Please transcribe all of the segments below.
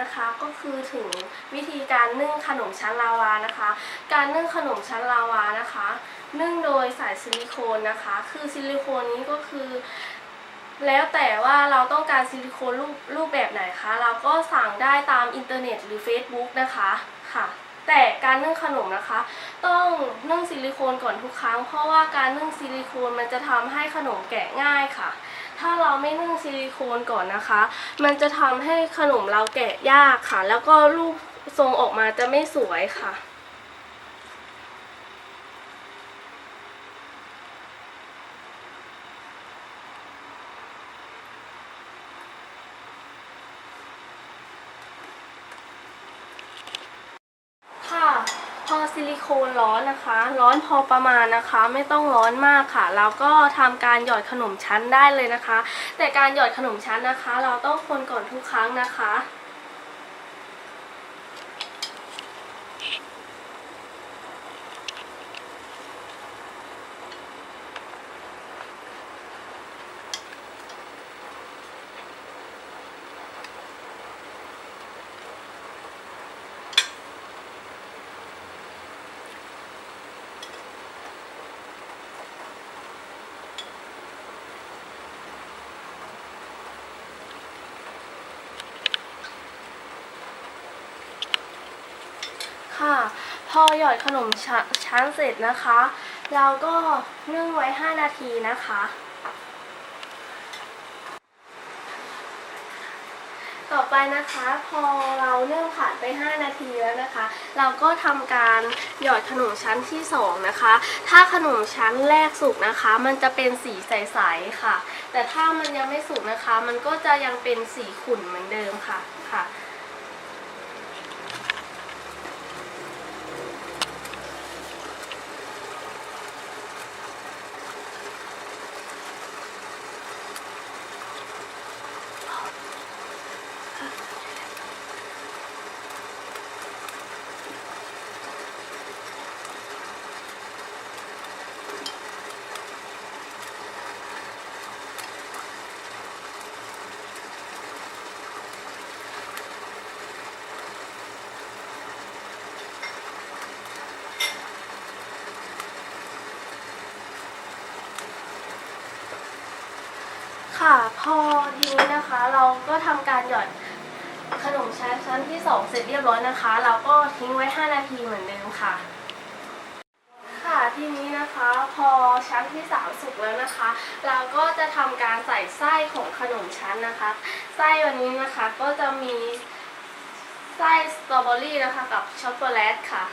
นะคะ ก็คือถึงวิธีการนึ่งขนมชั้นลาวานะคะ การนึ่งขนมชั้นลาวานะคะ นึ่งโดยสายซิลิโคนนะคะ คือซิลิโคนนี้ก็คือ แล้วแต่ว่าเราต้องการซิลิโคนรูปรูปแบบไหนคะ เราก็สั่งได้ตามอินเทอร์เน็ตหรือ Facebook นะคะค่ะแต่การนึ่งขนมนะคะ ต้องนึ่งซิลิโคนก่อนทุกครั้ง เพราะว่าการนึ่งซิลิโคนมันจะทำให้ขนมแกะง่ายค่ะ ถ้าเราไม่นึ่งซิลิโคนก่อนนะคะ มันจะทำให้ขนมเราแกะยากค่ะ แล้วก็รูปทรงออกมาจะไม่สวยค่ะค่ะ พอซิลิ โคนร้อนนะคะ ร้อนพอประมาณนะคะ ไม่ต้องร้อนมากค่ะ แล้วก็ทำการหยอดขนมชั้นได้เลยนะคะ แต่การหยอดขนมชั้นนะคะ เราต้องคนก่อนทุกครั้งนะคะ ค่ะ พอหยอดขนมชชั้นเสร็จนะคะ เราก็นึ่งไว้ 5 นาทีนะคะ ต่อไปนะคะพอเราเนึ่งผ่านไป 5 นาทีแล้วนะคะ เราก็ทำการหยอดขนมชั้นที่ 2 นะคะ ถ้าขนมชั้นแรกสุกนะคะ มันจะเป็นสีใสๆค่ะ แต่ถ้ามันยังไม่สุกนะคะ มันก็จะยังเป็นสีขุ่นเหมือนเดิมค่ะค่ะ ค่ะ พอทีนี้นะคะ เราก็ทำการหยอดขนมชั้นชั้นที่2เสร็จเรียบร้อยนะคะ เราก็ทิ้งไว้ 5 นาทีเหมือนเดิมค่ะ ค่ะทีนี้นะคะพอชั้นที่3สุกแล้วนะคะ เราก็จะทำการใส่ไส้ของขนมชั้นนะคะ ไส้วันนี้นะคะก็จะมีไส้สตรอเบอรี่นะคะกับช็อกโกแลตค่ะ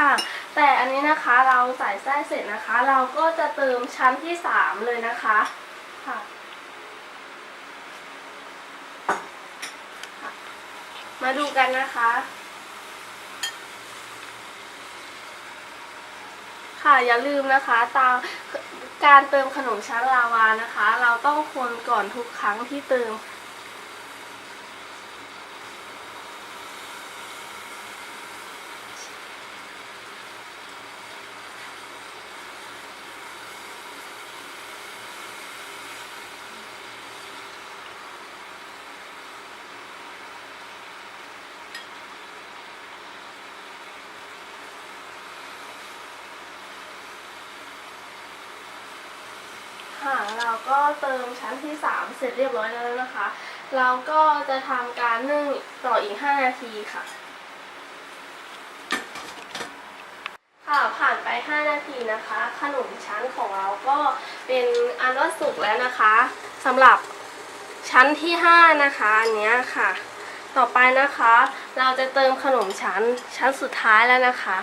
ค่ะ แต่อันนี้นะคะเราใส่ไส้เสร็จนะคะ เราก็จะเติมชั้นที่สามเลยนะคะค่ะค่ะมาดูกันนะคะ ค่ะอย่าลืมนะคะตามการเติมขนมชั้นลาวานะคะ เราต้องคนก่อนทุกครั้งที่เติม ค่ะ เราก็เติมชั้นที่ 3 เสร็จเรียบร้อยแล้วนะคะ เราก็จะทำการนึ่งต่ออีก 5 นาทีค่ะ ค่ะ ผ่านไป 5 นาทีนะคะ ขนมชั้นของเราก็เป็นอันว่าสุกแล้วนะคะสำหรับชั้นที่ 5 นะคะอันเนี้ยค่ะ ต่อไปนะคะ เราจะเติมขนมชั้นชั้นสุดท้ายแล้วนะคะ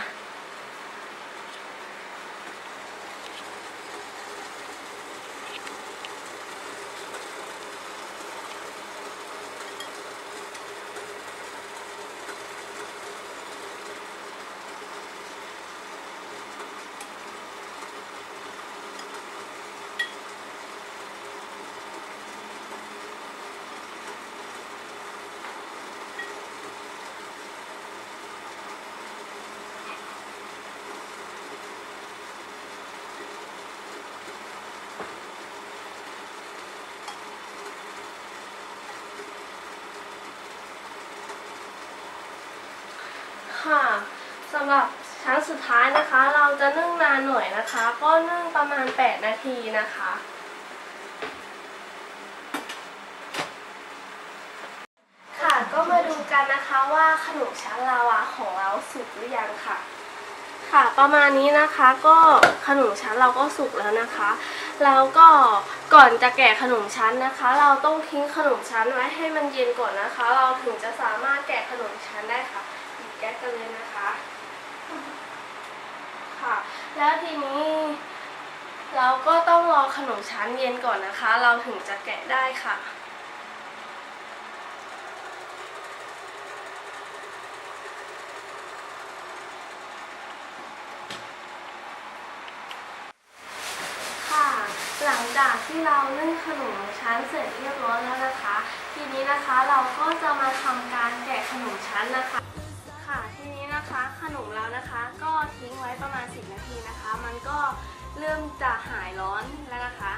ค่ะสำหรับชั้นสุดท้ายนะคะ เราจะนึ่งนานหน่อยนะคะ ก็นึ่งประมาณ 8 นาทีนะคะ ค่ะก็มาดูกันนะคะว่าขนมชั้นลาวาของเราสุกหรือยังค่ะ ค่ะประมาณนี้นะคะก็ขนมชั้นเราก็สุกแล้วนะคะแล้วก็ก่อนจะแกะขนมชั้นนะคะ เราต้องทิ้งขนมชั้นไว้ให้มันเย็นก่อนนะคะ เราถึงจะสามารถแกะขนมชั้นได้ค่ะ แก๊สกันเลยนะคะ ค่ะ แล้วทีนี้ เราก็ต้องรอขนมชั้นเย็นก่อนนะคะ เราถึงจะแกะได้ค่ะค่ะหลังจากที่เรานึ่งขนมชั้นเสร็จเรียบร้อยแล้วนะคะ ทีนี้นะคะเราก็จะมาทำการแกะขนมชั้นนะคะค่ะทีนี้ นะคะขนมเรานะคะ ก็ทิ้งไว้ประมาณ 10 นาทีนะคะ มันก็เริ่มจะหายร้อนแล้วนะคะ